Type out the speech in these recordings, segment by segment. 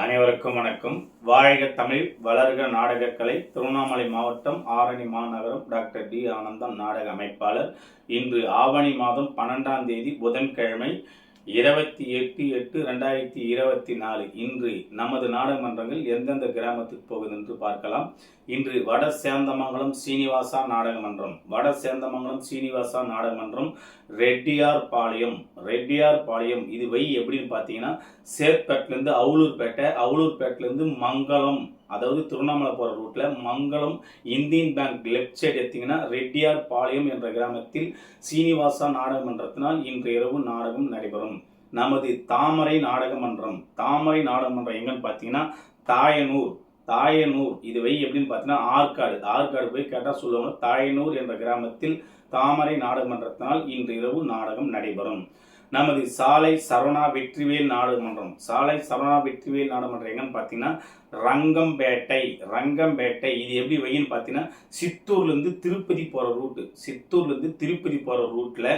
அனைவருக்கும் வணக்கம். வாழ்க தமிழ் வளர்க நாடகக்கலை திருவண்ணாமலை மாவட்டம் ஆரணி மாநகரம் டாக்டர் டி ஆனந்தம் நாடக அமைப்பாளர். இன்று ஆவணி மாதம் பன்னெண்டாம் தேதி புதன்கிழமை இருபத்தி எட்டு எட்டு ரெண்டாயிரத்தி இருபத்தி நாலு. இன்று நமது நாடகமன்றங்கள் எந்தெந்த கிராமத்துக்கு போகுது என்று பார்க்கலாம். இன்று வட சேந்தமங்கலம் சீனிவாசா நாடகமன்றம். வட சேந்தமங்கலம் சீனிவாசா நாடகமன்றம் ரெட்டியார் பாளையம் ரெட்டியார் பாளையம் இது வை எப்படின்னு பார்த்தீங்கன்னா சேத்பேட்லேருந்து அவுலூர்பேட்டை அவுலூர்பேட்டிலேருந்து மங்களம் அதாவது திருவண்ணாமலை போகிற ரூட்டில் Mangalam Indian bank left side எடுத்தீங்கன்னா ரெட்டியார் பாளையம் என்ற கிராமத்தில் சீனிவாசா நாடகமன்றத்தினால் இன்று இரவு நாடகம் நடைபெறும். நமது தாமரை நாடகமன்றம் தாமரை நாடகமன்றம் எங்கன்னு பார்த்தீங்கன்னா தாயனூர் தாயனூர் இது வை எப்படின்னு பார்த்தீங்கன்னா ஆற்காடு ஆற்காடு போய் கேட்டால் சொல்லுவாங்க தாயனூர் என்ற கிராமத்தில் தாமரை நாடகமன்றத்தினால் இன்று இரவு நாடகம் நடைபெறும். நமது சாலை சரவணா வெற்றிவேல் நாடகமன்றம் சாலை சரவணா வெற்றிவேல் நாடகமன்றம் எங்கன்னு பார்த்தீங்கன்னா ரங்கம்பேட்டை. ரங்கம்பேட்டை இது எப்படி வைன்னு பார்த்தீங்கன்னா சித்தூர்லேருந்து திருப்பதி போகிற ரூட்டு. சித்தூர்லேருந்து திருப்பதி போகிற ரூட்டில்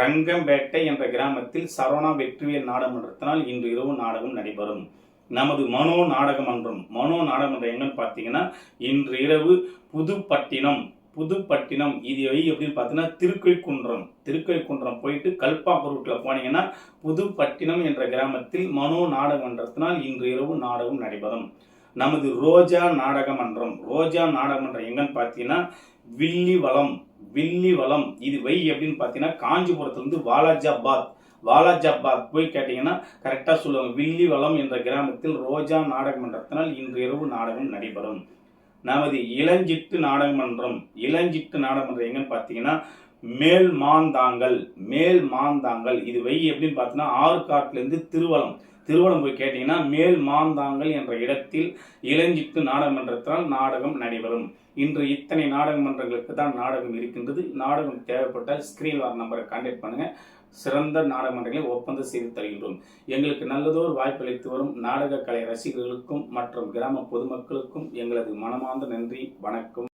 ரங்கம்பேட்டை என்ற கிராமத்தில் சரவணா வெற்றிவேல் நாடகமன்றத்தினால் இன்று இரவு நாடகம் நடைபெறும். நமது மனோ நாடகமன்றம். மனோ நாடகமன்றம் எங்கன்னு பார்த்தீங்கன்னா இன்று இரவு புதுப்பட்டினம். புதுப்பட்டினம். இது வழி எப்படின்னு பார்த்தீங்கன்னா திருக்கைக்குன்றம் திருக்கைக்குன்றம் போயிட்டு கல்பாக்கம் ரூட்டில் போனீங்கன்னா புதுப்பட்டினம் என்ற கிராமத்தில் மனோ நாடகமன்றத்தினால் இன்று இரவு நாடகம் நடைபெறும். நமது ரோஜா நாடகமன்றம். ரோஜா நாடகமன்றம் எங்கன்னு பார்த்தீங்கன்னா வில்லிவளம். வில்லிவளம். இது வை எப்படின்னு பார்த்தீங்கன்னா காஞ்சிபுரத்துலேருந்து வாலாஜாபாத். வாலாஜாபாத் போய் கேட்டிங்கன்னா கரெக்டாக சொல்லுவாங்க. வில்லிவளம் என்ற கிராமத்தில் ரோஜா நாடகமன்றத்தினால் இன்று இரவு நாடகம் நடைபெறும். நமது இளஞ்சிட்டு நாடகமன்றம் இளஞ்சிட்டு நாடகமன்றம் எங்கன்னு பார்த்தீங்கன்னா மேல் மாந்தாங்கல் மேல் மாந்தாங்கல் இது வை எப்படின்னு பார்த்தீங்கன்னா ஆறுகாட்டிலேருந்து திருவலம். திருவள்ளம் போய் கேட்டீங்கன்னா மேல் மாந்தாங்கல் என்ற இடத்தில் இளஞ்சிட்டு நாடகமன்றத்தால் நாடகம் நடைபெறும். இன்று இத்தனை நாடகமன்றங்களுக்கு தான் நாடகம் இருக்கின்றது. நாடகம் தேவைப்பட்டால் ஸ்கிரீன் வார் நம்பரை கான்டாக்ட் பண்ணுங்க. சிறந்த நாடகமன்றங்களை ஒப்பந்தம் செய்து தருகின்றோம். எங்களுக்கு நல்லதோர் வாய்ப்பளித்து வரும் நாடக கலை ரசிகர்களுக்கும் மற்றும் கிராம பொதுமக்களுக்கும் எங்களது மனமார்ந்த நன்றி. வணக்கம்.